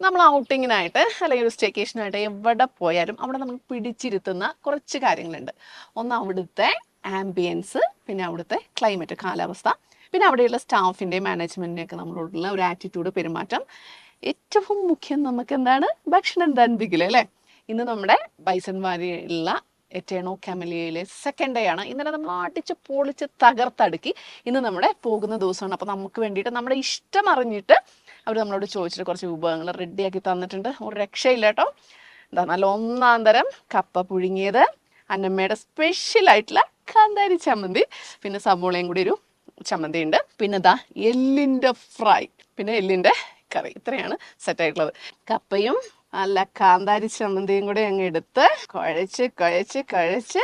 നമ്മൾ ഔട്ടിങ്ങിനായിട്ട് അല്ലെങ്കിൽ ഒരു സ്റ്റേക്കേഷനായിട്ട് എവിടെ പോയാലും അവിടെ നമുക്ക് പിടിച്ചിരുത്തുന്ന കുറച്ച് കാര്യങ്ങളുണ്ട്. ഒന്ന് അവിടുത്തെ ആംബിയൻസ് പിന്നെ അവിടുത്തെ ക്ലൈമറ്റ് കാലാവസ്ഥ പിന്നെ അവിടെയുള്ള സ്റ്റാഫിന്റെ മാനേജ്മെന്റിനെയൊക്കെ നമ്മളോടുള്ള ഒരു ആറ്റിറ്റ്യൂഡ് പെരുമാറ്റം. ഏറ്റവും മുഖ്യം നമുക്ക് എന്താണ്? ഭക്ഷണം തൻപിക്കില്ല അല്ലേ? ഇന്ന് നമ്മുടെ ബൈസൺ വാരിയുള്ള എറ്റേണോ കമലിയയിലെ സെക്കൻഡ് ഡേ ആണ്. ഇന്നലെ നമ്മൾ അടിച്ച് പൊളിച്ച് തകർത്തടുക്കി. ഇന്ന് നമ്മുടെ പോകുന്ന ദിവസമാണ്. അപ്പോൾ നമുക്ക് വേണ്ടിയിട്ട് നമ്മുടെ ഇഷ്ടം അറിഞ്ഞിട്ട് അവർ നമ്മളോട് ചോദിച്ചിട്ട് കുറച്ച് വിഭവങ്ങൾ റെഡിയാക്കി തന്നിട്ടുണ്ട്. ഒരു രക്ഷയില്ല കേട്ടോ. എന്താ നല്ല ഒന്നാം തരം കപ്പ പുഴുങ്ങിയത് അന്നമ്മയുടെ സ്പെഷ്യൽ ആയിട്ടുള്ള കാന്താരി ചമ്മന്തി പിന്നെ സബോളയും കൂടി ഒരു ചമ്മന്തി ഉണ്ട് പിന്നെ ദാ എല്ലിന്റെ ഫ്രൈ പിന്നെ എല്ലിന്റെ കറി. ഇത്രയാണ് സെറ്റ് ആയിട്ടുള്ളത്. കപ്പയും നല്ല കാന്താരി ചമ്മന്തിയും കൂടെ അങ്ങ് എടുത്ത് കുഴച്ച് കുഴച്ച് കുഴച്ച്.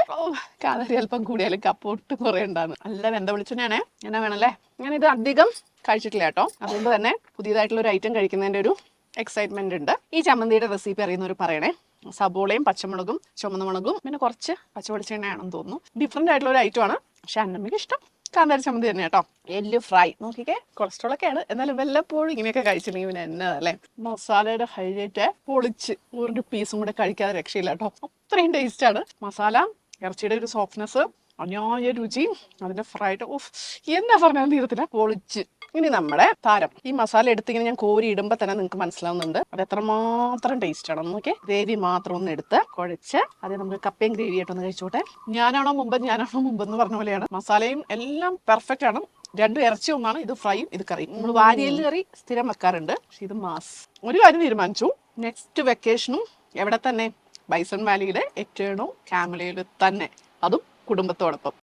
കാന്താരി അല്പം കൂടിയാലും കപ്പ ഒട്ടും കുറേ ഉണ്ടാകുന്നു നല്ല വെന്ത വിളിച്ചുതന്നെയാണേ എന്നാ വേണമല്ലേ ഞാനിത് അധികം കഴിച്ചിട്ടില്ല കേട്ടോ. അതുകൊണ്ട് തന്നെ പുതിയതായിട്ടുള്ള ഒരു ഐറ്റം കഴിക്കുന്നതിന്റെ ഒരു എക്സൈറ്റ്മെന്റ് ഉണ്ട്. ഈ ചമ്മന്തിയുടെ റെസിപ്പി അറിയുന്നവർ പറയണേ സബോളയും പച്ചമുളകും ചുമന്ന മുളകും പിന്നെ കുറച്ച് പച്ചവെളിച്ചെണ്ണയാണെന്ന് തോന്നുന്നു. ഡിഫറെന്റ് ആയിട്ടുള്ള ഒരു ഐറ്റം ആണ്. പക്ഷെ അന്നമ്മയ്ക്ക് ഇഷ്ടം കാന്താരി ചമ്മന്തി തന്നെ കേട്ടോ. എല്ല് ഫ്രൈ നോക്കിക്കേ കൊളസ്ട്രോൾ ഒക്കെയാണ് എന്നാലും വല്ലപ്പോഴും ഇങ്ങനെയൊക്കെ കഴിച്ചില്ലെങ്കിൽ പിന്നെ എന്നതല്ലേ മസാലയുടെ ഹൈലൈറ്റ് പൊളിച്ച് ഒരു പീസും കൂടെ കഴിക്കാതെ രക്ഷയില്ല കേട്ടോ. അത്രയും ടേസ്റ്റ് ആണ്. മസാല ഇറച്ചിയുടെ ഒരു സോഫ്റ്റ്നെസ് അന്യായ രുചി അതിന്റെ ഫ്രൈഡ് ഓഫ് എന്നാ പറഞ്ഞാൽ തീരത്തില്ല പൊളിച്ച്. ഇനി നമ്മുടെ താരം. ഈ മസാല എടുത്തിങ്ങനെ ഞാൻ കോരി ഇടുമ്പോൾ തന്നെ നിങ്ങൾക്ക് മനസ്സിലാവുന്നുണ്ട്. അത് എത്രമാത്രം ടേസ്റ്റ് ആണ്. നോക്കി ഗ്രേവി മാത്രം ഒന്ന് എടുത്ത് കുഴച്ച് അത് നമുക്ക് കപ്പയും ഗ്രേവി ആയിട്ടൊന്ന് കഴിച്ചോട്ടെ ഞാനാണോ മുമ്പ്? ഞാനാണോ മുമ്പ് എന്ന് പറഞ്ഞ പോലെയാണ്. മസാലയും എല്ലാം പെർഫെക്റ്റ് ആണ്. രണ്ടും ഇറച്ചി ഒന്നാണ്. ഇത് ഫ്രൈയും ഇത് കറിയും. നമ്മൾ വാരിയൽ കറി സ്ഥിരം വെക്കാറുണ്ട്. പക്ഷെ ഇത് മാസ് ഒരു കാര്യം തീരുമാനിച്ചു. നെക്സ്റ്റ് വെക്കേഷനും എവിടെ തന്നെ? ബൈസൺ വാലിയിലെ എറ്റേണോ ക്യാമലയിൽ തന്നെ. അതും കുടുംബത്തോടൊപ്പം.